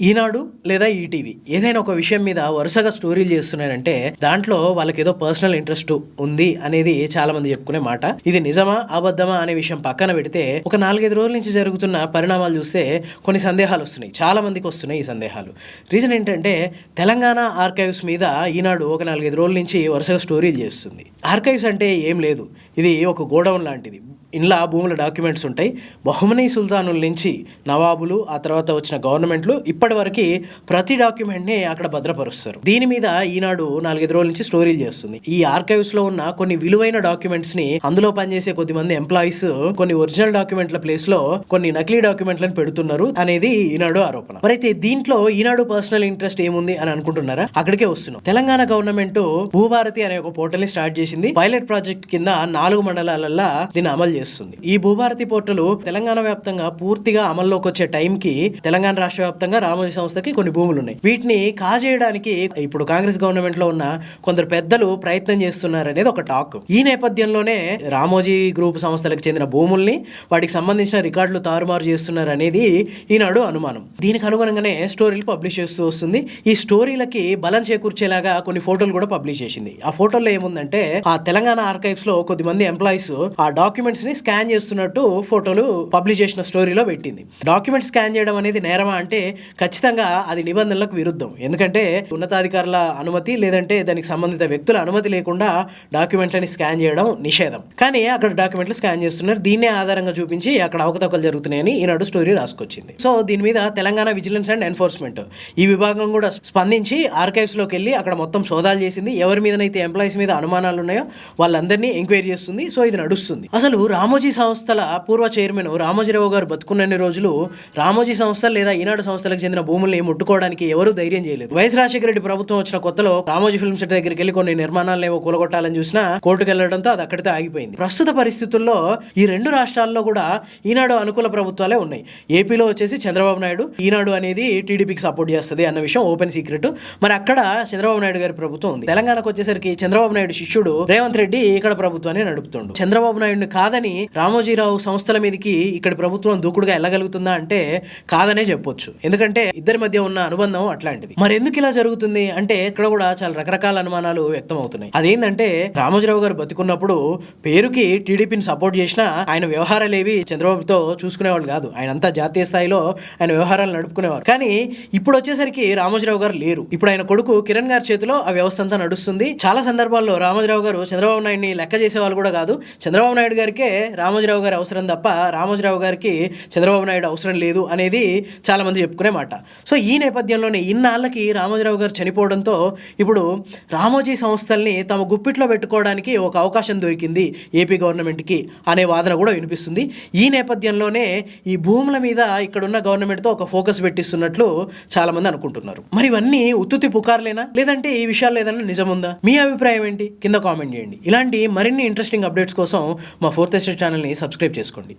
ఈనాడు లేదా ఈటీవీ ఏదైనా ఒక విషయం మీద వరుసగా స్టోరీలు చేస్తున్నారంటే దాంట్లో వాళ్ళకి ఏదో పర్సనల్ ఇంట్రెస్ట్ ఉంది అనేది చాలా మంది చెప్పుకునే మాట. ఇది నిజమా అబద్ధమా అనే విషయం పక్కన పెడితే ఒక నాలుగైదు రోజుల నుంచి జరుగుతున్న పరిణామాలు చూస్తే కొన్ని సందేహాలు వస్తున్నాయి. చాలా మందికి వస్తున్నాయి ఈ సందేహాలు. రీజన్ ఏంటంటే తెలంగాణ ఆర్కైవ్స్ మీద ఈనాడు ఒక నాలుగైదు రోజుల నుంచి వరుసగా స్టోరీలు చేస్తుంది. ఆర్కైవ్స్ అంటే ఏం లేదు. ఇది ఒక గోడౌన్ లాంటిది. ఇంట్లో భూముల డాక్యుమెంట్స్ ఉంటాయి. బహుమనీ సుల్తానుల నుంచి నవాబులు ఆ తర్వాత వచ్చిన గవర్నమెంట్లు ఇప్పటివరకు ప్రతి డాక్యుమెంట్ని అక్కడ భద్రపరుస్తారు. దీని మీద ఈనాడు నాలుగైదు రోజుల నుంచి స్టోరీలు చేస్తుంది. ఈ ఆర్కైవ్స్లో ఉన్న కొన్ని విలువైన డాక్యుమెంట్స్ని అందులో పనిచేసే కొద్ది మంది ఎంప్లాయీస్ కొన్ని ఒరిజినల్ డాక్యుమెంట్ల ప్లేస్లో కొన్ని నకిలీ డాక్యుమెంట్లను పెడుతున్నారు అనేది ఈనాడు ఆరోపణ. మరైతే దీంట్లో ఈనాడు పర్సనల్ ఇంట్రెస్ట్ ఏముంది అని అనుకుంటున్నారా? అక్కడికే వస్తున్నాం. తెలంగాణ గవర్నమెంట్ భూభారతి అనే ఒక పోర్టల్ని స్టార్ట్ చేసింది. పైలట్ ప్రాజెక్ట్ కింద నాలుగు మండలాలలో దీన్ని అమలు చేస్తుంది ఈ భూభారతి పోర్టల్ తెలంగాణ వ్యాప్తంగా పూర్తిగా అమల్లోకి వచ్చే టైంకి తెలంగాణ రాష్ట్ర వ్యాప్తంగా రామోజీ సంస్థకి కొన్ని భూములు ఉన్నాయి. వీటిని కాజేయడానికి ఇప్పుడు కాంగ్రెస్ గవర్నమెంట్లో ఉన్న కొందరు పెద్దలు ప్రయత్నం చేస్తున్నారు అనేది ఒక టాక్. ఈ నేపథ్యంలోనే రామోజీ గ్రూప్ సంస్థలకు చెందిన భూముల్ని వాటికి సంబంధించిన రికార్డులు తారుమారు చేస్తున్నారు అనేది ఈనాడు అనుమానం. దీనికి అనుగుణంగానే స్టోరీలు పబ్లిష్ చేస్తూ వస్తుంది. ఈ స్టోరీలకి బలం చేకూర్చేలాగా కొన్ని ఫోటోలు కూడా పబ్లిష్ చేసింది. ఆ ఫోటోల్లో ఏముందంటే ఆ తెలంగాణ ఆర్కైవ్స్లో కొద్దిమంది ఎంప్లాయీస్ ఆ డాక్యుమెంట్స్ని స్కాన్ చేస్తున్నట్టు ఫోటోలు పబ్లిష్ చేసిన స్టోరీలో పెట్టింది. డాక్యుమెంట్ స్కాన్ చేయడం అనేది నేరమా అంటే ఖచ్చితంగా అది నిబంధనలకు విరుద్ధం. ఎందుకంటే ఉన్నతాధికారుల అనుమతి లేదంటే దానికి సంబంధిత వ్యక్తుల అనుమతి లేకుండా డాక్యుమెంట్లని స్కాన్ చేయడం నిషేధం. కానీ అక్కడ డాక్యుమెంట్లు స్కాన్ చేస్తున్నారు. దీన్నే ఆధారంగా చూపించి అక్కడ అవకతవకలు జరుగుతున్నాయని ఈనాడు స్టోరీ రాసుకొచ్చింది. సో దీని మీద తెలంగాణ విజిలెన్స్ అండ్ ఎన్ఫోర్స్మెంట్ ఈ విభాగం కూడా స్పందించి ఆర్కైవ్స్లోకి వెళ్ళి అక్కడ మొత్తం సోదాలు చేసింది. ఎవరి మీదనైతే ఎంప్లాయీస్ మీద అనుమానాలు ఉన్నాయో వాళ్ళందరినీ ఎంక్వైరీ చేస్తుంది. సో ఇది నడుస్తుంది. అసలు రామోజీ సంస్థల పూర్వ చైర్మన్ రామోజీరావు గారు బతుకున్నన్ని రోజులు రామోజీ సంస్థలు లేదా ఈనాడు సంస్థలకు చెందిన భూముల్ని ముట్టుకోవడానికి ఎవరూ ధైర్యం చేయలేదు. వైఎస్ రాజశేఖర రెడ్డి ప్రభుత్వం వచ్చిన కొత్తలో రామోజీ ఫిల్మ్ సిటీ దగ్గరికి వెళ్ళి కొన్ని నిర్మాణాలను ఏవో కూలగొట్టాలని చూసినా కోర్టుకు వెళ్ళడంతో అది అక్కడితో ఆగిపోయింది. ప్రస్తుత పరిస్థితుల్లో ఈ రెండు రాష్ట్రాల్లో కూడా ఈనాడు అనుకూల ప్రభుత్వాలే ఉన్నాయి. ఏపీలో వచ్చేసి చంద్రబాబు నాయుడు ఈనాడు అనేది టీడీపీకి సపోర్ట్ చేస్తుంది అన్న విషయం ఓపెన్ సీక్రెట్. మరి అక్కడ చంద్రబాబు నాయుడు గారి ప్రభుత్వం ఉంది. తెలంగాణకు వచ్చేసరికి చంద్రబాబు నాయుడు శిష్యుడు రేవంత్ రెడ్డి ఇక్కడ ప్రభుత్వాన్ని నడుపుతుండు. చంద్రబాబు నాయుడిని కాదని రామోజీరావు సంస్థల మీదకి ఇక్కడ ప్రభుత్వం దూకుడుగా వెళ్ళగలుగుతుందా అంటే కాదనే చెప్పొచ్చు. ఎందుకంటే ఇద్దరి మధ్య ఉన్న అనుబంధం అట్లాంటిది. మరి ఎందుకు ఇలా జరుగుతుంది? అంటే ఇక్కడ కూడా చాలా రకరకాల అనుమానాలు వ్యక్తం అవుతున్నాయి అదేంటంటే రామోజీరావు గారు బతికున్నప్పుడు పేరుకి టీడీపీని సపోర్ట్ చేసినా ఆయన వ్యవహారాలేవి చంద్రబాబుతో చూసుకునేవాళ్ళు కాదు. ఆయన అంతా జాతీయ స్థాయిలో ఆయన వ్యవహారాలు నడుపుకునేవారు. కానీ ఇప్పుడు వచ్చేసరికి రామోజీరావు గారు లేరు. ఇప్పుడు ఆయన కొడుకు కిరణ్ గారి చేతిలో ఆ వ్యవస్థ అంతా నడుస్తుంది. చాలా సందర్భాల్లో రామోజీరావు గారు చంద్రబాబు నాయుడిని లెక్క చేసేవాళ్ళు కూడా కాదు. చంద్రబాబు నాయుడు గారికే రామోజీరావు గారి అవసరం తప్ప రామోజీరావు గారికి చంద్రబాబు నాయుడు అవసరం లేదు అనేది చాలామంది చెప్పుకునే మాట. సో ఈ నేపథ్యంలోనే ఇన్నాళ్ళకి రామోజీరావు గారు చనిపోవడంతో ఇప్పుడు రామోజీ సంస్థల్ని తమ గుప్పిట్లో పెట్టుకోవడానికి ఒక అవకాశం దొరికింది ఏపీ గవర్నమెంట్కి అనే వాదన కూడా వినిపిస్తుంది. ఈ నేపథ్యంలోనే ఈ భూముల మీద ఇక్కడున్న గవర్నమెంట్తో ఒక ఫోకస్ పెట్టిస్తున్నట్లు చాలామంది అనుకుంటున్నారు. మరి ఇవన్నీ ఉత్తుతి పుకార్లేనా? లేదంటే ఈ విషయాలు ఏదైనా నిజముందా? మీ అభిప్రాయం ఏంటి? కింద కామెంట్ చేయండి. ఇలాంటి మరిన్ని ఇంట్రెస్టింగ్ అప్డేట్స్ కోసం మా ఫోర్త్ ఎస్టేట్ ఛానల్ని సబ్స్క్రైబ్ చేసుకోండి.